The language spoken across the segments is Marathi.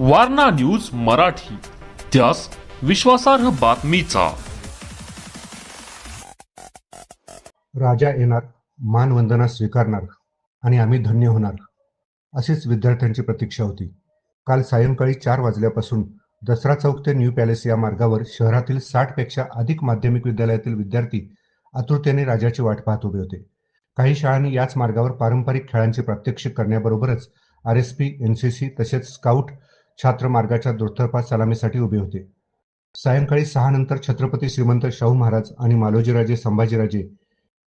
वारणा न्यूज मराठी त्यास विश्वासार्ह बातमीचा. राजा येणार मानवंदना स्वीकारणार आणि आम्ही धन्य होणार अशीच विद्यार्थ्यांची प्रतीक्षा होती. काल सायंकाळी चार वाजल्यापासून दसरा चौक ते न्यू पॅलेस या मार्गावर शहरातील साठपेक्षा अधिक माध्यमिक विद्यालयातील विद्यार्थी आतुरतेने राजाची वाट पाहत उभे होते. काही शाळांनी याच मार्गावर पारंपरिक खेळांचे प्रात्यक्षिक करण्याबरोबरच R S P N C C तसेच स्काउट छात्र मार्गाच्या दुर्धर्पा सलामीसाठी उभे होते. सायंकाळी सहा नंतर छत्रपती श्रीमंत शाहू महाराज आणि मालोजीराजे संभाजीराजे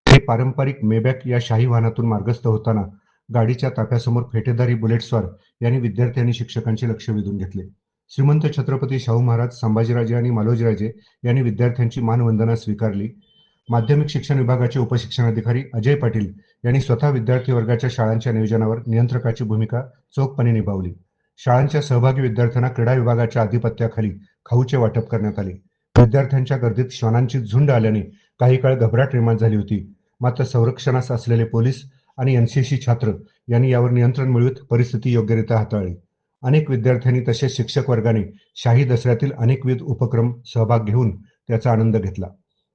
हे पारंपरिक मेबॅक या शाही वाहनातून मार्गस्थ होताना गाडीच्या ताफ्यासमोर फेटेदारी बुलेटस्वार यांनी विद्यार्थी आणि शिक्षकांचे लक्ष वेधून घेतले. श्रीमंत छत्रपती शाहू महाराज संभाजीराजे आणि मालोजीराजे यांनी विद्यार्थ्यांची मानवंदना स्वीकारली. माध्यमिक शिक्षण विभागाचे उपशिक्षणाधिकारी अजय पाटील यांनी स्वतः विद्यार्थी वर्गाच्या शाळांच्या नियोजनावर नियंत्रकाची भूमिका चोखपणे निभावली. शाळांच्या सहभागी विद्यार्थ्यांना क्रीडा विभागाच्या आधिपत्याखाली खाऊचे वाटप करण्यात आले. विद्यार्थ्यांच्या गर्दीत श्वानांची झुंड आल्याने काही काळ घबराट निर्माण झाली होती. मात्र संरक्षणास असलेले पोलीस आणि एनसीसी छात्र यांनी यावर नियंत्रण मिळवत परिस्थिती योग्यरित्या हाताळली. अनेक विद्यार्थ्यांनी तसेच शिक्षक वर्गाने शाही दसऱ्यातील अनेकविध उपक्रम सहभाग घेऊन त्याचा आनंद घेतला.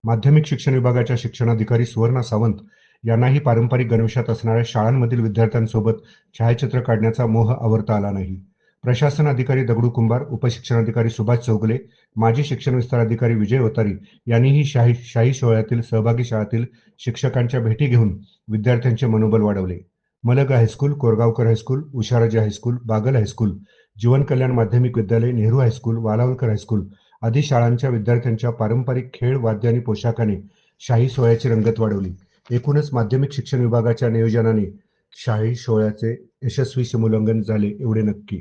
माध्यमिक शिक्षण विभागाच्या शिक्षणाधिकारी सुवर्णा सावंत यांनाही पारंपरिक गणवेशात असणाऱ्या शाळांमधील विद्यार्थ्यांसोबत छायाचित्र काढण्याचा मोह आवरता आला नाही. प्रशासन अधिकारी दगडू कुंभार उपशिक्षणाधिकारी सुभाष चौगले माजी शिक्षण विस्तार अधिकारी विजय ओतारी यांनीही शाही शाही सोहळ्यातील सहभागी शाळातील शिक्षकांच्या भेटी घेऊन विद्यार्थ्यांचे मनोबल वाढवले. Malag high school Korgaonkar high school Usharaje high school Bagal high school Jeevan Kalyan Madhyamik Vidyalaya Nehru high school Walawalkar high school आदी शाळांच्या विद्यार्थ्यांच्या पारंपरिक खेळ वाद्य आणि पोशाखाने शाही सोहळ्याची रंगत वाढवली. एकूणच माध्यमिक शिक्षण विभागाच्या नियोजनाने शाही सोहळ्याचे यशस्वी समूल्यांकन झाले एवढे नक्की.